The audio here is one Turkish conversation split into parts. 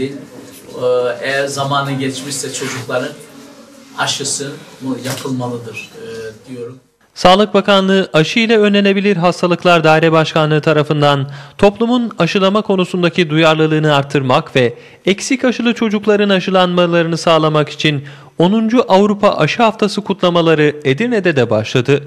Ee, Eğer zamanı geçmişse çocukların aşısı yapılmalıdır e, diyorum. Sağlık Bakanlığı aşı ile önlenebilir hastalıklar daire başkanlığı tarafından toplumun aşılama konusundaki duyarlılığını artırmak ve eksik aşılı çocukların aşılanmalarını sağlamak için 10. Avrupa Aşı Haftası kutlamaları Edirne'de de başladı.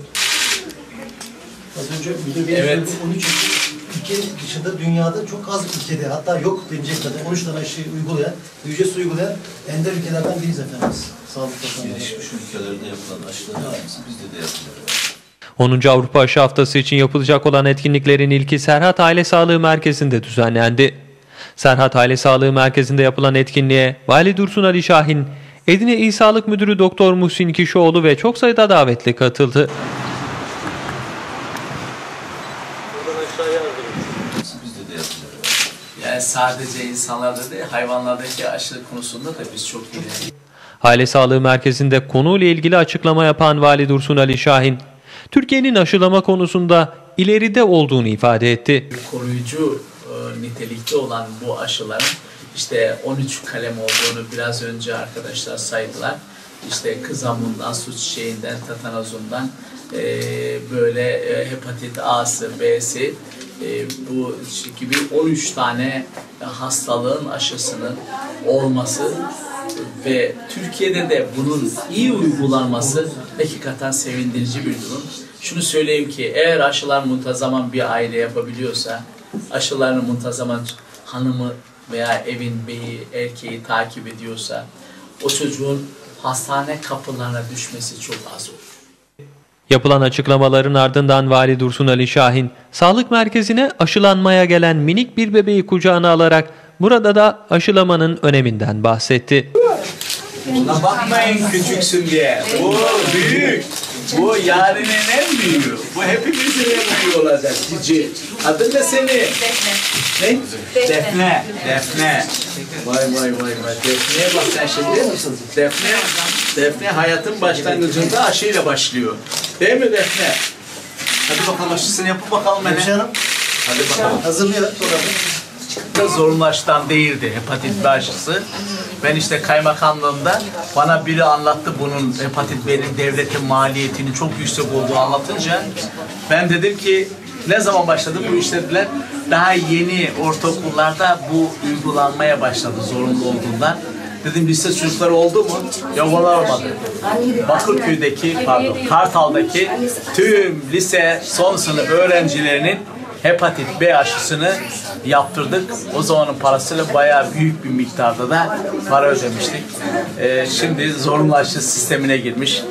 Az önce müdür Evet. söyledi, 13 ülke dışında dünyada çok az ülkede hatta yok denecek kadar 13 tane aşı uygulayan, ücretsiz uygulayan ender ülkelerden biriyiz efendimiz. Sağlık. Gelişmiş ülkelerde yapılan aşıların aynısı bizde de yapılıyor. 10. Avrupa Aşı Haftası için yapılacak olan etkinliklerin ilki Serhat Aile Sağlığı Merkezi'nde düzenlendi. Serhat Aile Sağlığı Merkezi'nde yapılan etkinliğe Vali Dursun Ali Şahin, Edirne İl Sağlık Müdürü Doktor Muhsin Kişioğlu ve çok sayıda davetli katıldı. Bizde de yapılıyor. Yani sadece insanlarda değil hayvanlardaki aşı konusunda da biz çok ileri. Aile Sağlığı Merkezi'nde konuyla ilgili açıklama yapan Vali Dursun Ali Şahin, Türkiye'nin aşılama konusunda ileride olduğunu ifade etti. koruyucu e, nitelikte olan bu aşıların işte 13 kalem olduğunu biraz önce arkadaşlar saydılar. İşte kızamından, su çiçeğinden, tatanozundan e, böyle e, hepatit A'sı, B'si e, bu gibi 13 tane hastalığın aşısının olması ve Türkiye'de de bunun iyi uygulanması hakikaten sevindirici bir durum. Şunu söyleyeyim ki eğer aşılar muntazaman bir aile yapabiliyorsa, aşılarını muntazaman hanımı veya evin beyi, erkeği takip ediyorsa, o çocuğun hastane kapılarına düşmesi çok az olur. Yapılan açıklamaların ardından Vali Dursun Ali Şahin, sağlık merkezine aşılanmaya gelen minik bir bebeği kucağına alarak burada da aşılamanın öneminden bahsetti. Buna bakmayın küçüksün diye. Bu büyük. Bu yarının en büyüğü. Bu hepimizin en büyüğü olacak cici. Adın da senin. Ne? Defne. Defne. Vay vay vay vay. Defne'ye bak sen şimdi. Defne, Defne hayatın başlangıcında aşıyla başlıyor. Değil mi Defne? Hadi bakalım aşısını yapın bakalım hele. Hemşire Hanım Hadi bakalım. hazırlıyor zorunlaştan değildi hepatit B aşısı. Ben işte kaymakamlığımda bana biri anlattı bunun hepatit B'nin devletin maliyetinin çok yüksek olduğu anlatınca ben dedim ki ne zaman başladı bu iş dediler. Daha yeni ortaokullarda bu uygulanmaya başladı zorunlu olduğundan. Dedim lise çocukları oldu mu? Yok olmadı. Bakırköy'deki pardon Kartal'daki tüm lise son sınıf öğrencilerinin hepatit B aşısını yaptırdık. O zamanın parasıyla bayağı büyük bir miktarda da para ödemiştik. Ee, şimdi zorunlu aşı sistemine girmiş.